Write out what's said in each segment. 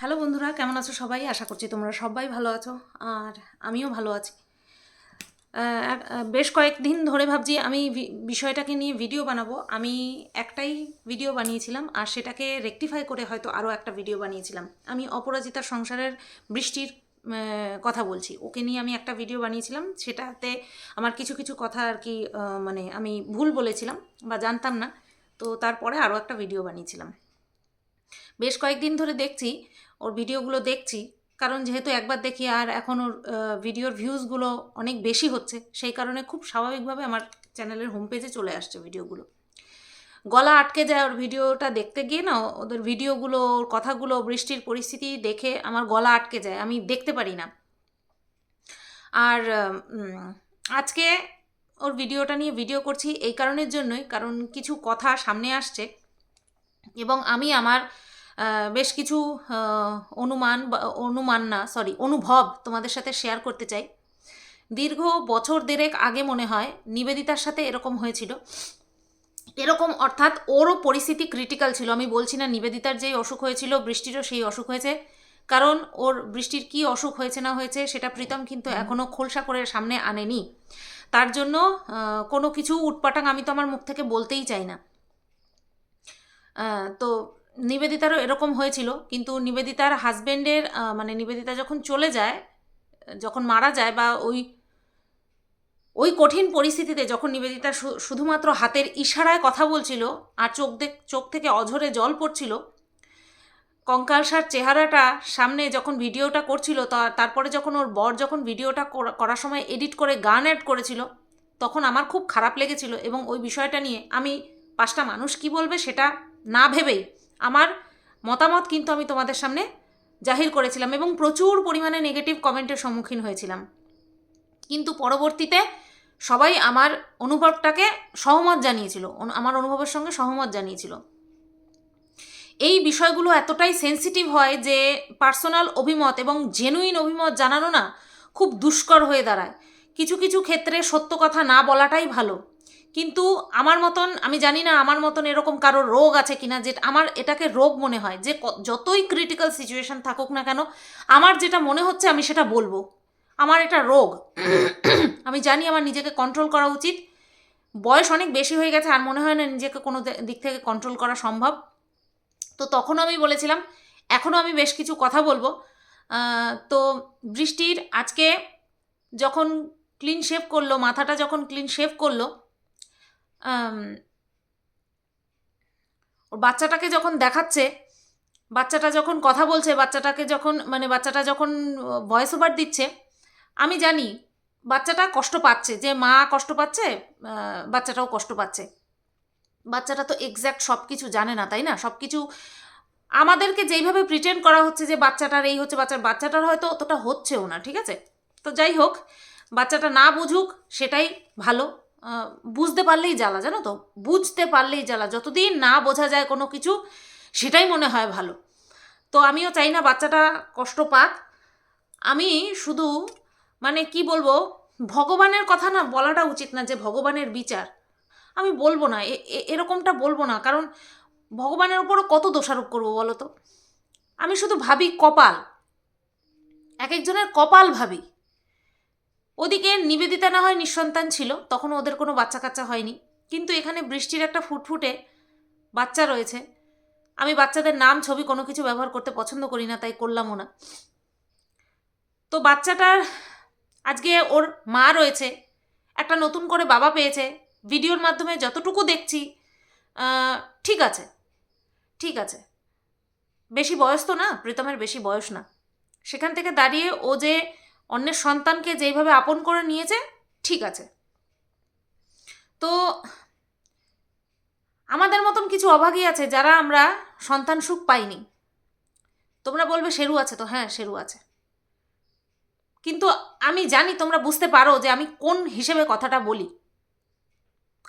Hello বন্ধুরা, কেমন আছো সবাই? আশা করছি তোমরা সবাই ভালো আছো, আর আমিও ভালো আছি। বেশ কয়েকদিন ধরে ভাবছি আমি বিষয়টাকে নিয়ে ভিডিও বানাবো। আমি একটাই ভিডিও বানিয়েছিলাম, আর সেটাকে রেকটিফাই করে হয়তো আরও একটা ভিডিও বানিয়েছিলাম। আমি অপরাজিতার সংসারের বৃষ্টির কথা বলছি। ওকে নিয়ে আমি একটা ভিডিও বানিয়েছিলাম, সেটাতে আমার কিছু কিছু কথা আর কি মানে আমি ভুল বলেছিলাম বা জানতাম না। তো তারপরে আরও একটা ভিডিও বানিয়েছিলাম। বেশ কয়েকদিন ধরে দেখছি, ওর ভিডিওগুলো দেখছি। কারণ যেহেতু একবার দেখি আর এখন ওর ভিডিওর ভিউজগুলো অনেক বেশি হচ্ছে, সেই কারণে খুব স্বাভাবিকভাবে আমার চ্যানেলের হোম পেজে চলে আসছে ভিডিওগুলো। গলা আটকে যায় ওর ভিডিওটা দেখতে গিয়ে না, ওদের ভিডিওগুলো, ওর কথাগুলো, বৃষ্টির পরিস্থিতি দেখে আমার গলা আটকে যায়, আমি দেখতে পারি না। আর আজকে ওর ভিডিওটা নিয়ে ভিডিও করছি এই কারণের জন্যই, কারণ কিছু কথা সামনে আসছে। এবং আমি আমার বেশ কিছু অনুমান বা অনুমান না সরি অনুভব তোমাদের সাথে শেয়ার করতে চাই। দীর্ঘ বছর দেড়েক আগে মনে হয় নিবেদিতার সাথে এরকম হয়েছিল। এরকম অর্থাৎ ওরও পরিস্থিতি ক্রিটিক্যাল ছিল। আমি বলছি না নিবেদিতার যেই অসুখ হয়েছিল বৃষ্টিরও সেই অসুখ হয়েছে। কারণ ওর বৃষ্টির কি অসুখ হয়েছে না হয়েছে সেটা প্রীতম কিন্তু এখনও খোলসা করে সামনে আনেনি। তার জন্য কোনো কিছু উটপাটাং আমি তো আমার মুখ থেকে বলতেই চাই না। তো নিবেদিতারও এরকম হয়েছিল, কিন্তু নিবেদিতার হাজবেন্ডের মানে নিবেদিতা যখন চলে যায়, যখন মারা যায় বা ওই ওই কঠিন পরিস্থিতিতে যখন নিবেদিতা শুধুমাত্র হাতের ইশারায় কথা বলছিল আর চোখ চোখ থেকে অঝরে জল পড়ছিল কঙ্কালসার চেহারাটা সামনে যখন ভিডিওটা করছিল তারপরে যখন ওর বর যখন ভিডিওটা করার সময় এডিট করে গান অ্যাড করেছিল, তখন আমার খুব খারাপ লেগেছিল এবং ওই বিষয়টা নিয়ে আমি পাঁচটা মানুষ কি বলবে সেটা না ভেবেই আমার মতামত কিন্তু আমি তোমাদের সামনে জাহির করেছিলাম এবং প্রচুর পরিমাণে নেগেটিভ কমেন্টের সম্মুখীন হয়েছিলাম। কিন্তু পরবর্তীতে সবাই আমার অনুভবটাকে সহমত জানিয়েছিল আমার অনুভবের সঙ্গে সহমত জানিয়েছিল। এই বিষয়গুলো এতটাই সেন্সিটিভ হয় যে পার্সোনাল অভিমত এবং জেনুইন অভিমত জানানো না খুব দুষ্কর হয়ে দাঁড়ায়। কিছু কিছু ক্ষেত্রে সত্য কথা না বলাটাই ভালো। কিন্তু আমার মতন, আমি জানি না আমার মতন এরকম কারোর রোগ আছে কিনা, যে আমার এটাকে রোগ মনে হয়, যে যতই ক্রিটিক্যাল সিচুয়েশন থাকুক না কেন, আমার যেটা মনে হচ্ছে আমি সেটা বলব। আমার এটা রোগ। আমি জানি আমার নিজেকে কন্ট্রোল করা উচিত। বয়স অনেক বেশি হয়ে গেছে, আর মনে হয় না নিজেকে কোনো দিক থেকে কন্ট্রোল করা সম্ভব। তো তখনও আমি বলেছিলাম, এখনও আমি বেশ কিছু কথা বলব। তো বৃষ্টির আজকে যখন ক্লিন শেভ করল, মাথাটা যখন ক্লিন শেভ করল ওর বাচ্চাটাকে যখন দেখাচ্ছে, বাচ্চাটা যখন কথা বলছে, বাচ্চাটাকে যখন মানে বাচ্চাটা যখন ভয়েস ওভার দিচ্ছে, আমি জানি বাচ্চাটা কষ্ট পাচ্ছে, যে মা কষ্ট পাচ্ছে বাচ্চাটাও কষ্ট পাচ্ছে। বাচ্চাটা তো এক্স্যাক্ট সব কিছু জানে না, তাই না? সব কিছু আমাদেরকে যেইভাবে প্রিটেন্ড করা হচ্ছে যে বাচ্চাটার এই হচ্ছে, বাচ্চার, বাচ্চাটার হয়তো অতটা হচ্ছেও না, ঠিক আছে? তো যাই হোক, বাচ্চাটা না বুঝুক, সেটাই ভালো। বুঝতে পারলেই জ্বালা, জানো তো? বুঝতে পারলেই জ্বালা। যতদিন না বোঝা যায় কোনো কিছু, সেটাই মনে হয় ভালো। তো আমিও চাই না বাচ্চাটা কষ্ট পাক। আমি শুধু মানে কি বলব, ভগবানের কথা না বলাটা উচিত না যে ভগবানের বিচার। আমি বলব না এরকমটা বলব না। কারণ ভগবানের ওপরও কত দোষারোপ করব বলো তো? আমি শুধু ভাবি কপাল। এক একজনের কপাল ভাবি। ওদিকে নিবেদিতা না হয় নিঃসন্তান ছিল, তখন ওদের কোনো বাচ্চা কাচ্চা হয়নি। কিন্তু এখানে বৃষ্টির একটা ফুটফুটে বাচ্চা রয়েছে। আমি বাচ্চাদের নাম, ছবি কোনো কিছু ব্যবহার করতে পছন্দ করি না, তাই করলামও না। তো বাচ্চাটার আজকে ওর মা রয়েছে, একটা নতুন করে বাবা পেয়েছে, ভিডিওর মাধ্যমে যতটুকু দেখছি ঠিক আছে ঠিক আছে। বেশি বয়স তো না, প্রীতমের বেশি বয়স না। সেখান থেকে দাঁড়িয়ে ও যে অন্যের সন্তানকে যেইভাবে আপন করে নিয়েছে, ঠিক আছে। তো আমাদের মতন কিছু অভাগী আছে যারা আমরা সন্তান সুখ পাইনি। তোমরা বলবে শেরু আছে তো হ্যাঁ শেরু আছে। কিন্তু আমি জানি, তোমরা বুঝতে পারো যে আমি কোন হিসেবে কথাটা বলি।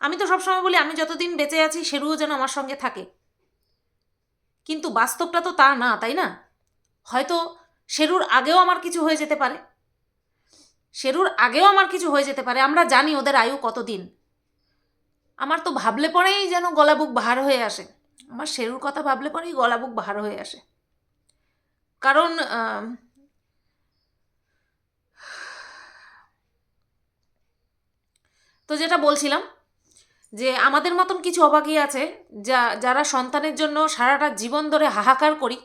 আমি তো সবসময় বলি, আমি যতদিন বেঁচে আছি, শেরুও যেন আমার সঙ্গে থাকে। কিন্তু বাস্তবটা তো তা না, তাই না? হয়তো শেরুর আগেও আমার কিছু হয়ে যেতে পারে। শেরুর আগেও আমার কিছু হয়ে যেতে পারে, আমরা জানি ওদের আয়ু কতদিন। আমার তো ভাবলে পরেই যেন গলা বুক বাহার হয়ে আসে। আমার শেরুর কথা ভাবলে পরেই গলা বুক বাহার হয়ে আসে। কারণ তো যেটা বলছিলাম যে আমাদের মতন কিছু অবাগী আছে যা, যারা সন্তানের জন্য সারাটা জীবন ধরে হাহাকার করি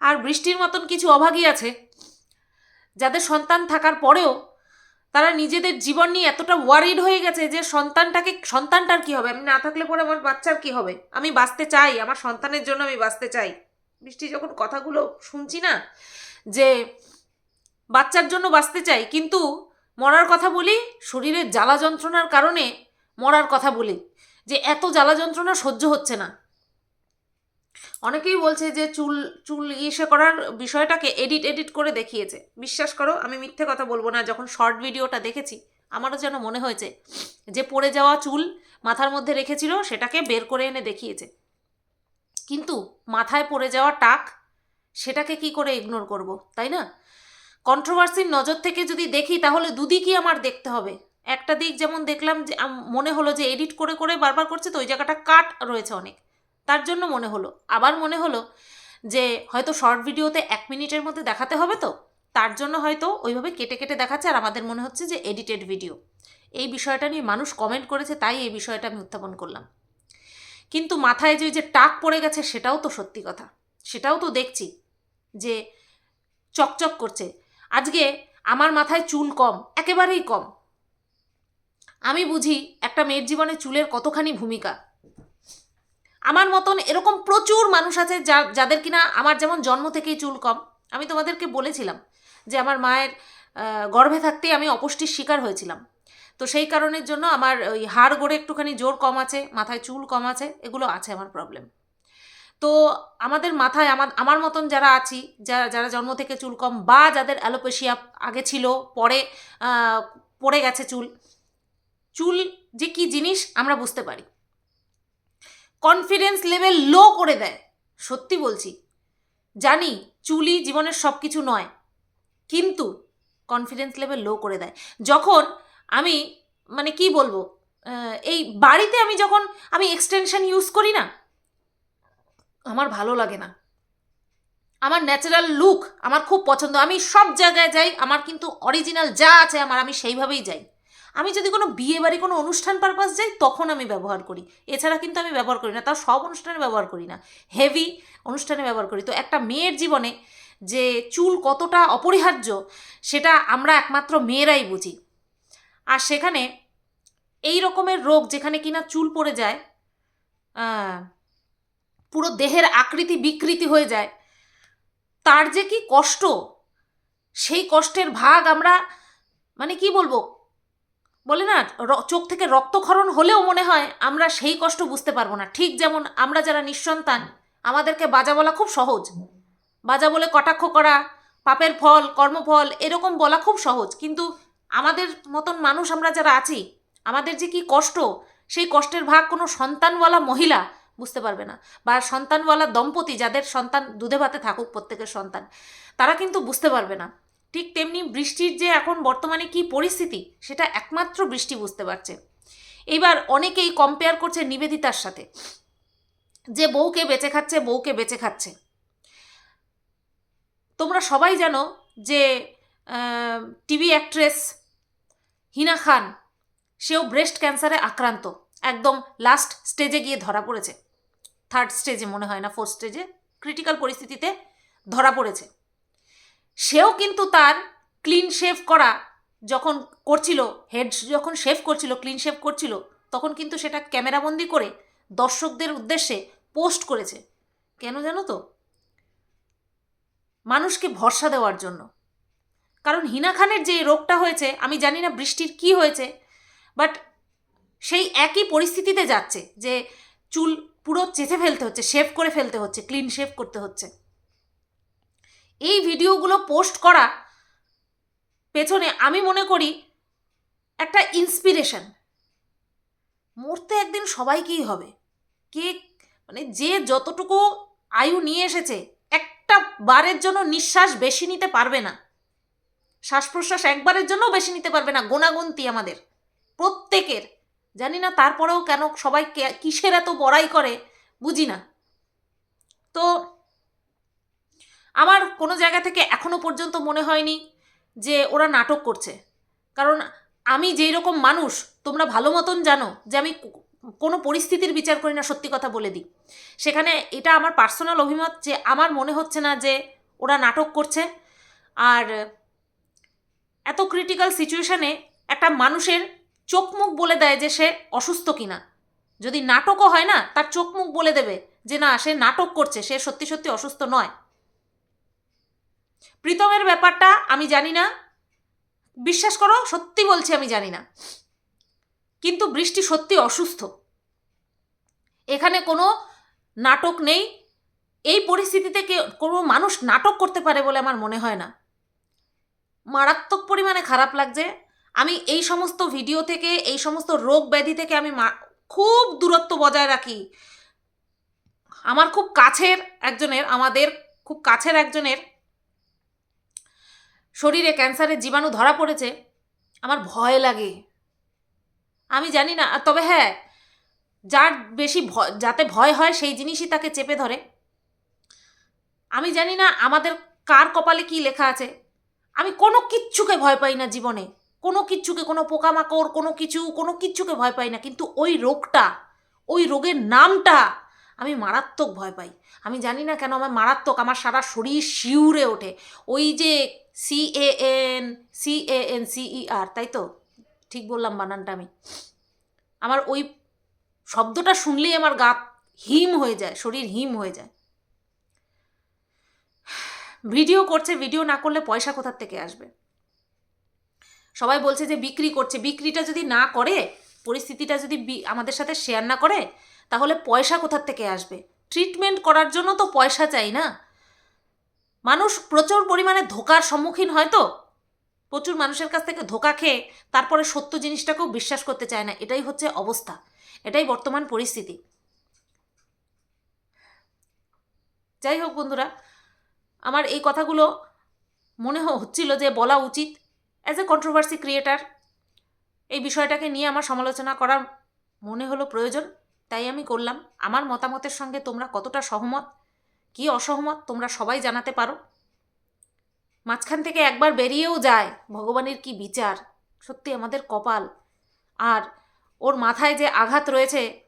আর বৃষ্টির মতন কিছু অভাগী আছে। যাদের সন্তান থাকার পরেও তারা নিজেদের জীবন নিয়ে এতটা ওয়ারিড হয়ে গেছে যে সন্তানটাকে, সন্তানটার কি হবে? আমি না থাকলে পরে আমার বাচ্চার কি হবে? আমি বাঁচতে চাই, আমার সন্তানের জন্য আমি বাঁচতে চাই। বৃষ্টি যখন কথাগুলো শুনছি না যে বাচ্চার জন্য বাঁচতে চাই, কিন্তু মরার কথা বলি, শরীরের জ্বালা যন্ত্রণার কারণে মরার কথা বলি যে এত জ্বালা যন্ত্রণা সহ্য হচ্ছে না। অনেকেই বলছে যে চুল চুল ইসে করার বিষয়টাকে এডিট এডিট করে দেখিয়েছে। বিশ্বাস করো, আমি মিথ্যে কথা বলব না, যখন শর্ট ভিডিওটা দেখেছি, আমারও যেন মনে হয়েছে যে পড়ে যাওয়া চুল মাথার মধ্যে রেখেছিল, সেটাকে বের করে এনে দেখিয়েছে। কিন্তু মাথায় পড়ে যাওয়া টাক, সেটাকে কি করে ইগনোর করব, তাই না? কন্ট্রোভার্সির নজর থেকে যদি দেখি, তাহলে দুদিকই আমার দেখতে হবে। একটা দিক যেমন দেখলাম যে মনে হলো যে এডিট করে করে বারবার করছে, তো ওই জায়গাটা কাট রয়েছে অনেক। তার জন্য মনে হলো। আবার মনে হলো যে হয়তো শর্ট ভিডিওতে এক মিনিটের মধ্যে দেখাতে হবে তো? তার জন্য হয়তো ওইভাবে কেটে কেটে দেখাচ্ছে আর আমাদের মনে হচ্ছে যে এডিটেড ভিডিও এই বিষয়টা নিয়ে মানুষ কমেন্ট করেছে, তাই এই বিষয়টা আমি উত্থাপন করলাম। কিন্তু মাথায় যে যে টাক পড়ে গেছে, সেটাও তো সত্যি কথা। সেটাও তো দেখছি যে চকচক করছে। আজকে আমার মাথায় চুল কম, একেবারেই কম। আমি বুঝি একটা মেয়ের জীবনে চুলের কতখানি ভূমিকা। আমার মতন এরকম প্রচুর মানুষ আছে যা, যাদের কিনা আমার যেমন জন্ম থেকেই চুল কম, আমি তোমাদেরকে বলেছিলাম যে আমার মায়ের গর্ভে থাকতেই আমি অপুষ্টির শিকার হয়েছিলাম। তো সেই কারণের জন্য আমার ওই হাড় গড়ে একটুখানি জোর কম আছে, মাথায় চুল কম আছে, এগুলো আছে আমার প্রবলেম তো আমাদের মাথায় আমার আমার মতন যারা আছি যারা যারা জন্ম থেকে চুল কম বা যাদের অ্যালোপেশিয়া আগে ছিল, পরে পড়ে গেছে চুল চুল যে কি জিনিস আমরা বুঝতে পারি। কনফিডেন্স লেভেল লো করে দেয়। সত্যি বলছি। জানি চুলি জীবনের সব কিছু নয়, কিন্তু কনফিডেন্স লেভেল লো করে দেয়। যখন আমি মানে কি বলব এই বাড়িতে আমি যখন আমি এক্সটেনশন ইউজ করি না, আমার ভালো লাগে না। আমার ন্যাচারাল লুক আমার খুব পছন্দ। আমি সব জায়গায় যাই, আমার কিন্তু অরিজিনাল যা আছে, আমার আমি সেইভাবেই যাই। আমি যদি কোনো বিয়ে বাড়ি, কোনো অনুষ্ঠান পারপাস যাই তখন আমি ব্যবহার করি। এছাড়া কিন্তু আমি ব্যবহার করি না, তাও সব অনুষ্ঠানে ব্যবহার করি না। হেভি অনুষ্ঠানে ব্যবহার করি। তো একটা মেয়ের জীবনে যে চুল কতটা অপরিহার্য, সেটা আমরা একমাত্র মেয়েরাই বুঝি। আর সেখানে এই রকমের রোগ যেখানে কিনা চুল পড়ে যায় পুরো দেহের আকৃতি বিকৃতি হয়ে যায়, তার যে কি কষ্ট, সেই কষ্টের ভাগ আমরা মানে কি বলব বলে না চোখ থেকে রক্তক্ষরণ হলেও মনে হয় আমরা সেই কষ্ট বুঝতে পারব না। ঠিক যেমন আমরা যারা নিঃসন্তান, আমাদেরকে বাজা বলা খুব সহজ। বাজা বলে কটাক্ষ করা, পাপের ফল, কর্মফল এরকম বলা খুব সহজ। কিন্তু আমাদের মতন মানুষ আমরা যারা আছি, আমাদের যে কি কষ্ট, সেই কষ্টের ভাগ কোনো সন্তানওয়ালা মহিলা বুঝতে পারবে না। বা সন্তানওয়ালা দম্পতি যাদের সন্তান দুধে ভাতে থাকুক প্রত্যেকের সন্তান, তারা কিন্তু বুঝতে পারবে না। ঠিক তেমনি বৃষ্টির যে এখন বর্তমানে কি পরিস্থিতি, সেটা একমাত্র বৃষ্টি বুঝতে পারছে। এবার অনেকেই কম্পেয়ার করছে নিবেদিতার সাথে। যে বউকে বেঁচে খাচ্ছে, বউকে বেঁচে খাচ্ছে। তোমরা সবাই জানো যে টিভি অ্যাক্ট্রেস হিনা খান, সেও ব্রেস্ট ক্যান্সারে আক্রান্ত। একদম লাস্ট স্টেজে গিয়ে ধরা পড়েছে। থার্ড স্টেজে মনে হয় না ফোর্থ স্টেজে ক্রিটিক্যাল পরিস্থিতিতে ধরা পড়েছে। সেও কিন্তু তার ক্লিন শেভ করা যখন করছিল হেড যখন শেভ করছিল ক্লিন শেভ করছিল, তখন কিন্তু সেটা ক্যামেরাবন্দি করে দর্শকদের উদ্দেশ্যে পোস্ট করেছে। কেন জানো তো? মানুষকে ভরসা দেওয়ার জন্য। কারণ হিনা খানের যে রোগটা হয়েছে, আমি জানি না বৃষ্টির কি হয়েছে বাট সেই একই পরিস্থিতিতে যাচ্ছে যে চুল পুরো চেঁচে ফেলতে হচ্ছে শেভ করে ফেলতে হচ্ছে ক্লিন শেভ করতে হচ্ছে। এই ভিডিওগুলো পোস্ট করা পেছনে আমি মনে করি একটা ইন্সপিরেশন মরতে একদিন সবাইকেই হবে। কে মানে যে যতটুকু আয়ু নিয়ে এসেছে, একটা বারের জন্য নিঃশ্বাস বেশি নিতে পারবে না। শ্বাস প্রশ্বাস একবারের জন্য বেশি নিতে পারবে না গোনাগুনতি আমাদের, প্রত্যেকের। জানি না তারপরেও কেন সবাই কিসের এত বড়াই করে, বুঝি না। তো আমার কোনো জায়গা থেকে এখনও পর্যন্ত মনে হয়নি যে ওরা নাটক করছে। কারণ আমি যেই রকম মানুষ, তোমরা ভালো মতন জানো যে আমি কোনো পরিস্থিতির বিচার করি না, সত্যি কথা বলে দিই। সেখানে এটা আমার পার্সোনাল অভিমত যে আমার মনে হচ্ছে না যে ওরা নাটক করছে। আর এত ক্রিটিক্যাল সিচুয়েশানে একটা মানুষের চোখ মুখ বলে দেয় যে সে অসুস্থ কিনা। যদি নাটকও হয় না, তার চোখ মুখ বলে দেবে যে না, সে নাটক করছে, সে সত্যি সত্যি অসুস্থ নয়। প্রীতমের ব্যাপারটা আমি জানি না। বিশ্বাস করো, সত্যি বলছি আমি জানি না। কিন্তু বৃষ্টি সত্যি অসুস্থ। এখানে কোনো নাটক নেই। এই পরিস্থিতিতে কোনো মানুষ নাটক করতে পারে বলে আমার মনে হয় না। মারাত্মক পরিমাণে খারাপ লাগছে। আমি এই সমস্ত ভিডিও থেকে, এই সমস্ত রোগ ব্যাধি থেকে আমি খুব দূরত্ব বজায় রাখি। আমার খুব কাছের একজনের, আমাদের খুব কাছের একজনের শরীরে ক্যান্সারের জীবাণু ধরা পড়েছে, আমার ভয় লাগে। আমি জানি না তবে হ্যাঁ যার বেশি ভয় যাতে ভয় হয় সেই জিনিসই তাকে চেপে ধরে। আমি জানি না আমাদের কার কপালে কি লেখা আছে। আমি কোনো কিচ্ছুকে ভয় পাই না জীবনে। কোনো কিচ্ছুকে, কোনো পোকামাকড়, কোনো কিছু, কোনো কিচ্ছুকে ভয় পাই না। কিন্তু ওই রোগটা, ওই রোগের নামটা আমি মারাত্মক ভয় পাই। আমি জানি না কেন আমার মারাত্মক, আমার সারা শরীর শিউরে ওঠে। ওই যে C A N C A N C E R তাই তো? ঠিক বললাম বানানটা আমি। আমার ওই শব্দটা শুনলেই আমার গা হিম হয়ে যায়, শরীর হিম হয়ে যায়। ভিডিও করছে, ভিডিও না করলে পয়সা কোথার থেকে আসবে? সবাই বলছে যে বিক্রি করছে, বিক্রিটা যদি না করে, পরিস্থিতিটা যদি আমাদের সাথে শেয়ার না করে, তাহলে পয়সা কোথার থেকে আসবে? ট্রিটমেন্ট করার জন্য তো পয়সা চাই না। মানুষ প্রচুর পরিমাণে ধোকার সম্মুখীন হয় তো? প্রচুর মানুষের কাছ থেকে ধোকা খেয়ে তারপরে সত্য জিনিসটাকেও বিশ্বাস করতে চায় না, এটাই হচ্ছে অবস্থা। এটাই বর্তমান পরিস্থিতি। যাই হোক বন্ধুরা, আমার এই কথাগুলো মনে হচ্ছিল যে বলা উচিত অ্যাজ এ কন্ট্রোভার্সি ক্রিয়েটার এই বিষয়টাকে নিয়ে আমার সমালোচনা করার মনে হলো প্রয়োজন, তাই আমি করলাম। আমার মতামতের সঙ্গে তোমরা কতটা সহমত কি অসহমত তোমরা সবাই জানাতে পারো? মাঝখান থেকে একবার বেরিয়েও যায়, ভগবানের কি বিচার? সত্যি আমাদের কপাল। আর ওর মাথায় যে আঘাত রয়েছে,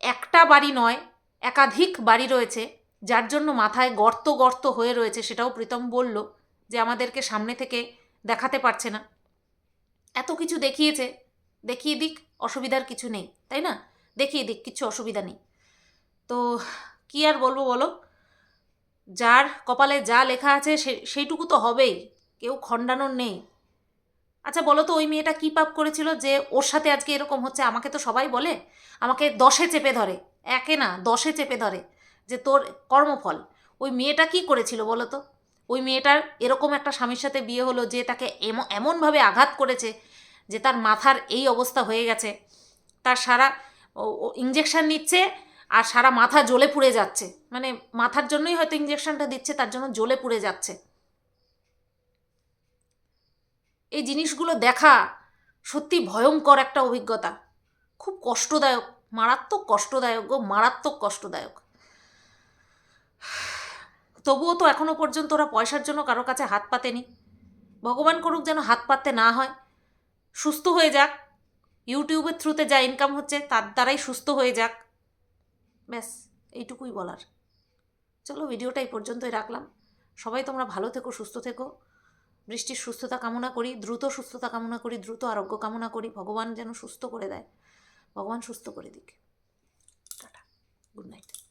একটা বাড়ি নয়, একাধিক বাড়ি রয়েছে, যার জন্য মাথায় গর্ত গর্ত হয়ে রয়েছে, সেটাও প্রীতম বলল যে আমাদেরকে সামনে থেকে দেখাতে পারছে না। এত কিছু দেখিয়েছে, দেখিয়ে দিক, অসুবিধার কিছু নেই, তাই না? দেখিয়ে দিক, কিছু অসুবিধা নেই। তো কি আর বলব বলো? যার কপালে যা লেখা আছে সে, সেইটুকু তো হবেই। কেউ খণ্ডানোর নেই। আচ্ছা বলো তো, ওই মেয়েটা কী পাপ করেছিল যে ওর সাথে আজকে এরকম হচ্ছে? আমাকে তো সবাই বলে, আমাকে দশে চেপে ধরে। একে না, দশে চেপে ধরে যে তোর কর্মফল। ওই মেয়েটা কি করেছিল বলো তো? ওই মেয়েটার এরকম একটা স্বামীর সাথে বিয়ে হলো যে তাকে এম- এমনভাবে আঘাত করেছে যে তার মাথার এই অবস্থা হয়ে গেছে। তার সারা ইঞ্জেকশন নিচ্ছে আর সারা মাথা জ্বলে পুড়ে যাচ্ছে। মানে মাথার জন্যই হয়তো ইঞ্জেকশনটা দিচ্ছে, তার জন্য জ্বলে পুড়ে যাচ্ছে। এই জিনিসগুলো দেখা সত্যি ভয়ঙ্কর একটা অভিজ্ঞতা। খুব কষ্টদায়ক, মারাত্মক কষ্টদায়ক গো মারাত্মক কষ্টদায়ক। তবুও তো এখনও পর্যন্ত ওরা পয়সার জন্য কারও কাছে হাত পাতেনি। ভগবান করুক যেন হাত পাততে না হয়। সুস্থ হয়ে যাক। ইউটিউবের থ্রুতে যা ইনকাম হচ্ছে, তার দ্বারাই সুস্থ হয়ে যাক। ব্যাস, এইটুকুই বলার। চলো, ভিডিওটা এই পর্যন্তই রাখলাম। সবাই তোমরা ভালো থেকো, সুস্থ থেকো। বৃষ্টির সুস্থতা কামনা করি, দ্রুত সুস্থতা কামনা করি, দ্রুত আরোগ্য কামনা করি। ভগবান যেন সুস্থ করে দেয়। ভগবান সুস্থ করে দিক। টাটা। Good night